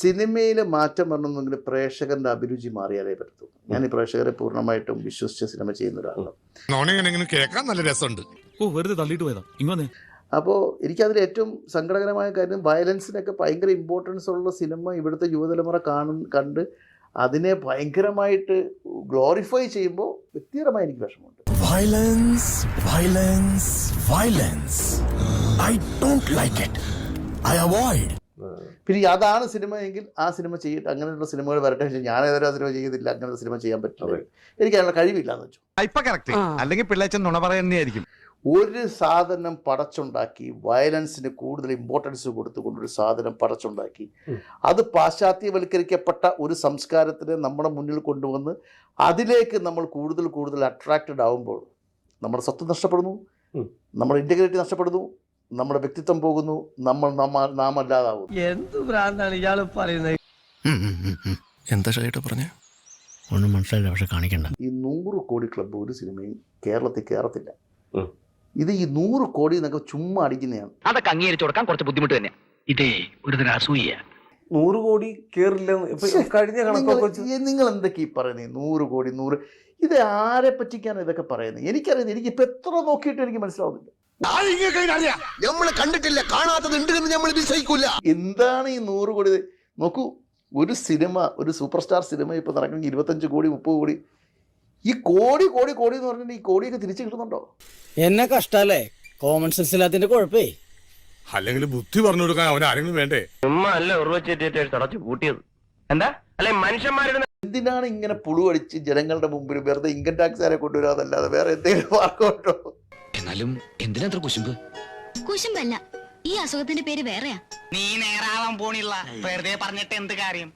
സിനിമയിൽ മാറ്റം വരണമെന്നെങ്കിൽ പ്രേക്ഷകന്റെ അഭിരുചി മാറിയാലേ പറ്റൂ ഞാൻ ഈ പ്രേക്ഷകരെ പൂർണമായിട്ടും വിശ്വസിച്ച് സിനിമ ചെയ്യുന്ന ഒരാളാണ്. കേൾക്കാൻ നല്ല രസമുണ്ട്. ഓ വെറുതെ തള്ളിയിട്ട് പോയതാ. ഇങ്ങനെ അപ്പോൾ എനിക്കതിൽ ഏറ്റവും സങ്കടകരമായ കാര്യം വയലൻസിനൊക്കെ ഭയങ്കര ഇമ്പോർട്ടൻസ് ഉള്ള സിനിമ ഇവിടുത്തെ യുവതലമുറ കാണും കണ്ട് അതിനെ ഭയങ്കരമായിട്ട് ഗ്ലോറിഫൈ ചെയ്യുമ്പോൾ വ്യക്തിപരമായി എനിക്ക് വിഷമമുണ്ട്. Violence, violence, violence. I don't like it. I avoid. പിന്നെ അതാണ് സിനിമ എങ്കിൽ ആ സിനിമ ചെയ്തിട്ട് അങ്ങനെയുള്ള സിനിമകൾ വരട്ടെ പക്ഷേ ഞാൻ ഏതൊരു സിനിമ ചെയ്യുന്നില്ല അങ്ങനത്തെ സിനിമ ചെയ്യാൻ പറ്റില്ല. എനിക്ക് അതിനുള്ള കഴിവില്ല എന്ന് വെച്ചു അല്ലെങ്കിൽ പിള്ളേച്ചൻ നുണ പറയുന്നതായിരിക്കും. ഒരു സാധനം പടച്ചുണ്ടാക്കി വയലൻസിന് കൂടുതൽ ഇമ്പോർട്ടൻസ് കൊടുത്തുകൊണ്ട് ഒരു സാധനം പടച്ചുണ്ടാക്കി. അത് പാശ്ചാത്യവൽക്കരിക്കപ്പെട്ട ഒരു സംസ്കാരത്തിനെ നമ്മുടെ മുന്നിൽ കൊണ്ടുവന്ന് അതിലേക്ക് നമ്മൾ കൂടുതൽ കൂടുതൽ അട്രാക്റ്റഡ് ആവുമ്പോൾ നമ്മുടെ സ്വത്ത് നഷ്ടപ്പെടുന്നു. നമ്മുടെ ഇന്റഗ്രിറ്റി നഷ്ടപ്പെടുന്നു. നമ്മുടെ വ്യക്തിത്വം പോകുന്നു നമ്മൾ നമ്മ നാം അല്ലാതാവും എന്ത് ഭ്രാന്താണ് ഇയാൾ പറയുന്നത്? എന്താ ഷൈട്ട് പറഞ്ഞേ? ഒന്നും മനസ്സിലായില്ല പക്ഷെ കാണിക്കണ്ട. ഈ നൂറ് കോടി ക്ലബ്ബ് ഒരു സിനിമയും കേരളത്തിൽ കയറത്തില്ല. ഇത് ഈ നൂറ് കോടി എന്നൊക്കെ ചുമ്മാ അടിക്കുന്നതാണ്. അതൊക്കെ അംഗീകരിച്ചു കൊടുക്കാൻ കുറച്ച് ബുദ്ധിമുട്ട് തന്നെ ഇതേ ഒരു അസൂയ. നൂറ് കോടി കേറില്ല ഇപ്പൊ കഴിഞ്ഞ കണക്കൊക്കെ നിങ്ങൾ എന്തൊക്കെ ഈ പറയുന്നത് നൂറ് കോടി നൂറ്. ഇത് ആരെ പറ്റിക്കാണ് ഇതൊക്കെ പറയുന്നത് എനിക്കറിയുന്നത് എനിക്ക് ഇപ്പൊ എത്ര നോക്കിയിട്ട് എനിക്ക് മനസ്സിലാവുന്നില്ല. നമ്മൾ കണ്ടിട്ടില്ല കാണാത്തത് നമ്മൾ വിശ്വസിക്കില്ല എന്താണ് ഈ നൂറ് കോടി? നോക്കൂ ഒരു സിനിമ ഒരു സൂപ്പർ സ്റ്റാർ സിനിമ ഇപ്പൊ നടക്കണമെങ്കിൽ ഇരുപത്തഞ്ച് കോടി മുപ്പത് കോടി. ഈ കോടി കോടി കോടി എന്ന് പറഞ്ഞിട്ട് ഈ കോടിയൊക്കെ തിരിച്ചു കിട്ടുന്നുണ്ടോ? എന്നെ കഷ്ടല്ലേ? Common sense ഇല്ലാത്തതിന്റെ കുഴപ്പേ. അല്ലെങ്കിൽ ബുദ്ധി പറഞ്ഞു കൊടുക്കാൻ അവൻ ആരെങ്കിലും വേണ്ടേ? അല്ല കൂട്ടിയത് എന്താ? അല്ലെ മനുഷ്യന്മാരുടെ എന്തിനാണ് ഇങ്ങനെ പുളുവടിച്ച് ജനങ്ങളുടെ മുമ്പിൽ വെറുതെ ഇൻകം ടാക്സുകാരെ കൊണ്ടുവരാതല്ലാതെ വേറെ എന്തെങ്കിലും മാർഗമുണ്ടോ എന്നാലും എന്തിനാ അത്ര കുശുമ്പ്? കുശുമ്പല്ല ഈ അസുഖത്തിന്റെ പേര് വേറെയാ. നീ നേരാവാൻ പോണില്ല. വെറുതെ പറഞ്ഞിട്ട് എന്ത് കാര്യം?